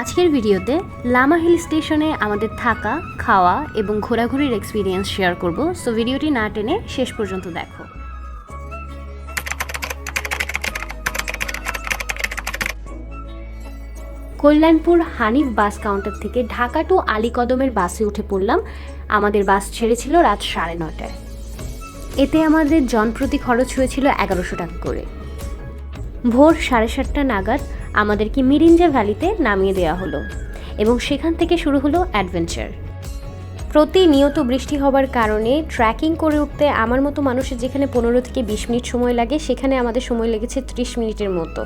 আজকের ভিডিওতে লামা হিল স্টেশনে আমাদের থাকা, খাওয়া এবং ঘোরাঘুরির এক্সপিরিয়েন্স শেয়ার করব। সো ভিডিওটি না টেনে শেষ পর্যন্ত দেখো। কল্যাণপুর হানিফ বাস কাউন্টার থেকে ঢাকা টু আলীকদমের বাসে উঠে পড়লাম। আমাদের বাস ছেড়েছিল রাত সাড়ে নটায় এতে আমাদের জনপ্রতি খরচ হয়েছিল এগারোশো টাকা করে। ভোর সাড়ে সাতটা নাগাদ আমাদেরকে মিরিঞ্জা ভ্যালিতে নামিয়ে দেওয়া হলো এবং সেখান থেকে শুরু হলো অ্যাডভেঞ্চার। প্রতিনিয়ত বৃষ্টি হবার কারণে ট্র্যাকিং করে উঠতে আমার মতো মানুষের যেখানে পনেরো থেকে বিশ মিনিট সময় লাগে, সেখানে আমাদের সময় লেগেছে ত্রিশ মিনিটের মতো।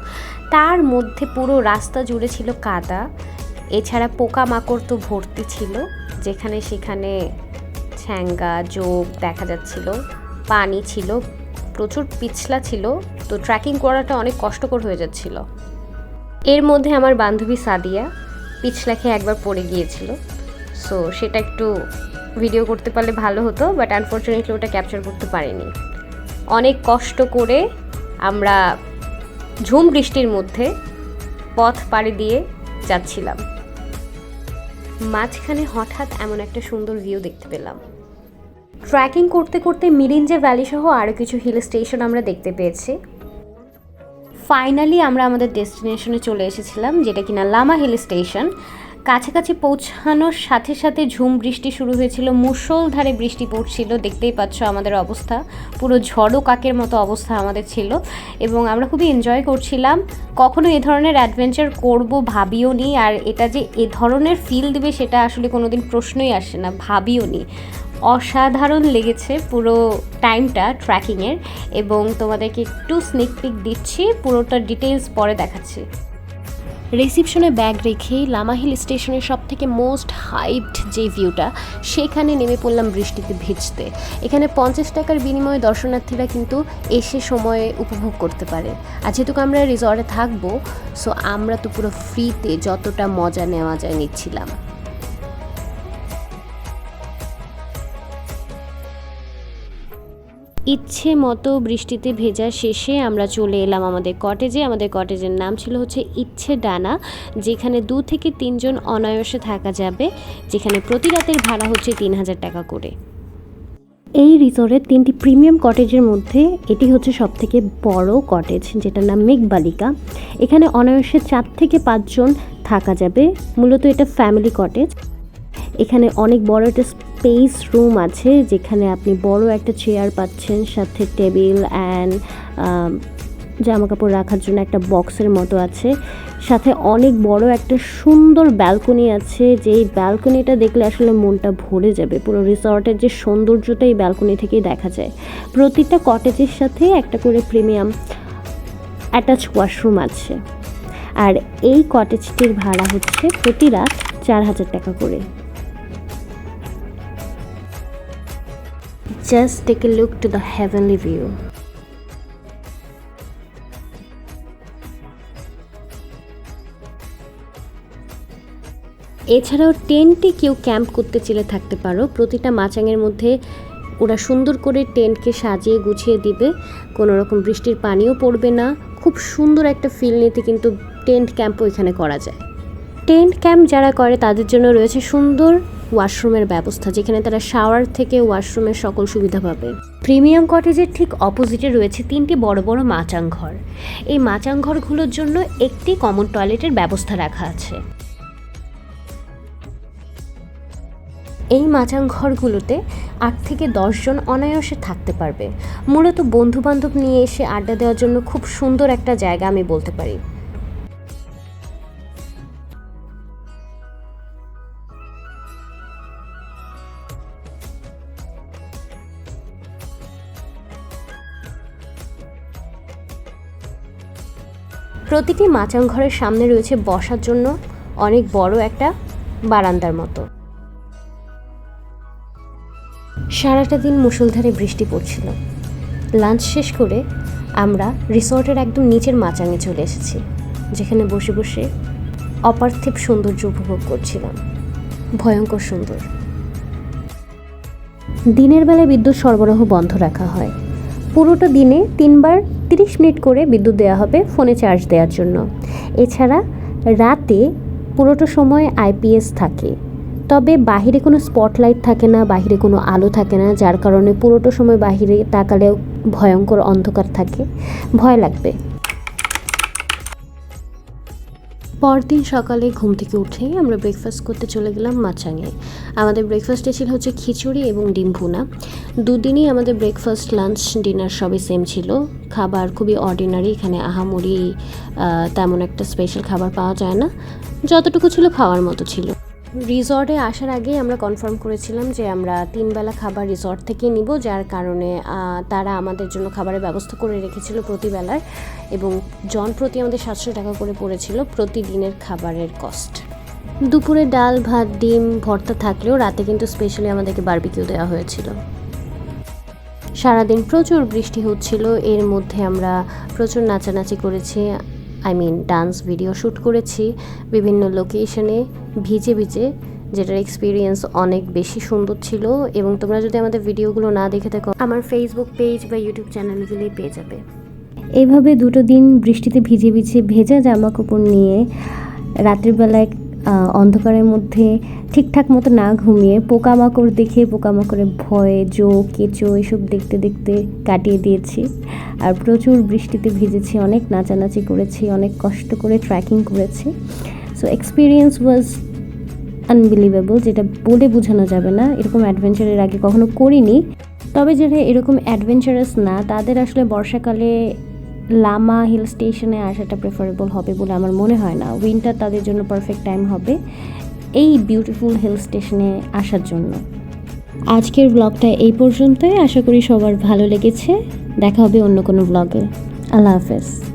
তার মধ্যে পুরো রাস্তা জুড়ে ছিল কাদা, এছাড়া পোকামাকড় তো ভর্তি ছিল, যেখানে সেখানে ছ্যাঙ্গা যোগ দেখা যাচ্ছিল, পানি ছিল, প্রচুর পিছলা ছিল, তো ট্রেকিং করাটা অনেক কষ্টকর হয়ে যাচ্ছিল। এর মধ্যে আমার বান্ধবী সাদিয়া পিছলা খেয়ে একবার পড়ে গিয়েছিল। সো সেটা একটু ভিডিও করতে পারলে ভালো হতো বাট আনফর্চুনেটলি ওটা ক্যাপচার করতে পারিনি। অনেক কষ্ট করে আমরা ঝুম বৃষ্টির মধ্যে পথ পাড়ি দিয়ে যাচ্ছিলাম। মাঝখানে হঠাৎ এমন একটা সুন্দর ভিউ দেখতে পেলাম। ট্র্যাকিং করতে করতে মিরিঞ্জা ভ্যালি সহ আরও কিছু হিল স্টেশন আমরা দেখতে পেয়েছি। ফাইনালি আমরা আমাদের ডেস্টিনেশনে চলে এসেছিলাম, যেটা কিনা লামা হিল স্টেশন। কাছাকাছি পৌঁছানোর সাথে সাথে ঝুম বৃষ্টি শুরু হয়েছিল মুষলধারে বৃষ্টি পড়ছিল, দেখতেই পাচ্ছ আমাদের অবস্থা। পুরো ঝড়ো কাকের মতো অবস্থা আমাদের ছিল এবং আমরা খুবই এনজয় করছিলাম। কখনো এ ধরনের অ্যাডভেঞ্চার করব ভাবিও নি, আর এটা যে এ ধরনের ফিল দেবে সেটা আসলে কোনোদিন প্রশ্নই আসে না, ভাবিও নি। অসাধারণ লেগেছে পুরো টাইমটা ট্র্যাকিংয়ের এবং তোমাদেরকে একটু স্নিক পিক দিচ্ছি, পুরোটা ডিটেলস পরে দেখাচ্ছি। রিসিপশনে ব্যাগ রেখে লামাহিল স্টেশনের সব থেকে মোস্ট হাইপড যে ভিউটা সেখানে নেমে পড়লাম বৃষ্টিতে ভিজতে। এখানে পঞ্চাশ টাকার বিনিময়ে দর্শনার্থীরা কিন্তু এসে সময়ে উপভোগ করতে পারে। আর যেহেতু আমরা রিসর্টে থাকব সো আমরা তো পুরো ফ্রিতে যতটা মজা নেওয়া যায় নিচ্ছিলাম। ইচ্ছে মতো বৃষ্টিতে ভেজা শেষে আমরা চলে এলাম আমাদের কটেজে আমাদের কটেজের নাম ছিল হচ্ছে ইচ্ছে ডানা, যেখানে দু থেকে তিনজন অনায়াসে থাকা যাবে, যেখানে প্রতি রাতের ভাড়া হচ্ছে তিন হাজার টাকা করে। এই রিসর্টের তিনটি প্রিমিয়াম কটেজের মধ্যে এটি হচ্ছে সব থেকে বড় কটেজ যেটার নাম মেঘবালিকা। এখানে অনায়াসে চার থেকে পাঁচজন থাকা যাবে, মূলত এটা ফ্যামিলি কটেজ এখানে অনেক বড় একটা স্পেস রুম আছে যেখানে আপনি বড় একটা চেয়ার পাচ্ছেন, সাথে টেবিল অ্যান্ড জামা কাপড় রাখার জন্য একটা বক্সের মতো আছে। সাথে অনেক বড় একটা সুন্দর ব্যালকনি আছে, যেই ব্যালকনিটা দেখলে আসলে মনটা ভরে যাবে। পুরো রিসর্টের যে সৌন্দর্যটা এই ব্যালকনি থেকেই দেখা যায়। প্রতিটা কটেজের সাথে একটা করে প্রিমিয়াম অ্যাটাচ ওয়াশরুম আছে। আর এই কটেজটির ভাড়া হচ্ছে প্রতি রাত চার হাজার টাকা করে। Just take a look to the heavenly view. এছাড়াও টেন্টে কেউ ক্যাম্প করতে চেলে থাকতে পারো। প্রতিটা মাচাঙের মধ্যে ওরা সুন্দর করে টেন্টকে সাজিয়ে গুছিয়ে দিবে। কোনো রকম বৃষ্টির পানিও পড়বে না। খুব সুন্দর একটা ফিল নিতে কিন্তু টেন্ট ক্যাম্পও এখানে করা যায়। টেন্ট ক্যাম্প যারা করে তাদের জন্য রয়েছে সুন্দর ওয়াশরুমের ব্যবস্থা, যেখানে তারা শাওয়ার থেকে ওয়াশরুমের সকল সুবিধা পাবে। প্রিমিয়াম কটেজের ঠিক অপোজিটে রয়েছে তিনটি বড় বড় মাচাং ঘর। এই মাচাং ঘরগুলোর জন্য একটি কমন টয়লেটের ব্যবস্থা রাখা আছে। এই মাচাং ঘরগুলোতে আট থেকে দশজন অনায়াসে থাকতে পারবে। মূলত বন্ধু বান্ধব নিয়ে এসে আড্ডা দেওয়ার জন্য খুব সুন্দর একটা জায়গা আমি বলতে পারি। প্রতিটি মাচাং ঘরের সামনে রয়েছে বসার জন্য অনেক বড় একটা বারান্দার মতো। সারাটা দিন মুষলধারে বৃষ্টি পড়ছিল। লাঞ্চ শেষ করে আমরা রিসর্টের একদম নিচের মাচাঙে চলে এসেছি, যেখানে বসে বসে অপার্থিব সৌন্দর্য উপভোগ করছিলাম। ভয়ঙ্কর সুন্দর। দিনের বেলায় বিদ্যুৎ সরবরাহ বন্ধ রাখা হয়। পুরোটা দিনে তিনবার তিরিশ মিনিট করে বিদ্যুৎ দেওয়া হবে ফোনে চার্জ দেওয়ার জন্য। এছাড়া রাতে পুরোটা সময় আইপিএস থাকে। তবে বাহিরে কোনো স্পটলাইট থাকে না, বাহিরে কোনো আলো থাকে না, যার কারণে পুরোটা সময় বাহিরে তাকালেও ভয়ঙ্কর অন্ধকার থাকে। ভয় লাগবে। পরদিন সকালে ঘুম থেকে উঠেই আমরা ব্রেকফাস্ট করতে চলে গেলাম মাচাঙে আমাদের ব্রেকফাস্টে ছিল হচ্ছে খিচুড়ি এবং ডিম ভুনা। দুদিনই আমাদের ব্রেকফাস্ট লাঞ্চ ডিনার সবই সেম ছিল। খাবার খুবই অর্ডিনারি এখানে আহামরি আহ, তেমন একটা স্পেশাল খাবার পাওয়া যায় না। যতটুকু ছিল খাওয়ার মতো ছিল। রিসর্টে আসার আগেই আমরা কনফার্ম করেছিলাম যে আমরা তিন বেলা খাবার রিসর্ট থেকেই নিব, যার কারণে তারা আমাদের জন্য খাবারের ব্যবস্থা করে রেখেছিল প্রতিবেলার এবং জন প্রতি আমাদের সাতশো টাকা করে পড়েছিল প্রতিদিনের খাবারের কস্ট দুপুরে ডাল, ভাত, ডিম, ভর্তা থাকলেও রাতে কিন্তু স্পেশালি আমাদেরকে বারবিকিউ দেওয়া হয়েছিল। সারাদিন প্রচুর বৃষ্টি হচ্ছিল, এর মধ্যে আমরা প্রচুর নাচানাচি করেছি। I mean dance video shoot করেছি বিভিন্ন লোকেশনে ভিজে ভিজে যেটার এক্সপিরিয়েন্স অনেক বেশি সুন্দর ছিল এবং তোমরা যদি আমাদের ভিডিওগুলো না দেখে থাকো আমার ফেসবুক পেজ বা ইউটিউব চ্যানেলগুলোই পেয়ে যাবে। এইভাবে দুটো দিন বৃষ্টিতে ভিজে ভিজে ভেজা জামা কাপড় নিয়ে রাত্রিবেলা আহ, অন্ধকারের মধ্যে ঠিকঠাক মতো না ঘুমিয়ে পোকামাকড় দেখে পোকামাকড়ের ভয়ে জো, কেঁচো এসব দেখতে দেখতে কাটিয়ে দিয়েছি। আর প্রচুর বৃষ্টিতে ভিজেছি, অনেক নাচানাচি করেছি, অনেক কষ্ট করে ট্রেকিং করেছি। সো এক্সপিরিয়েন্স ওয়াজ আনবিলিভেবল যেটা বলে বোঝানো যাবে না। এরকম অ্যাডভেঞ্চারের আগে কখনো করিনি। তবে যারা এরকম অ্যাডভেঞ্চারাস না, তাদের আসলে বর্ষাকালে লামা হিল স্টেশনে আসাটা প্রেফারেবল হবে বলে আমার মনে হয় না। উইন্টার তাদের জন্য পারফেক্ট টাইম হবে এই বিউটিফুল হিল স্টেশনে আসার জন্য। আজকের ব্লগটা এই পর্যন্তই। আশা করি সবার ভালো লেগেছে। দেখা হবে অন্য কোনো ব্লগে আল্লাহ হাফেজ।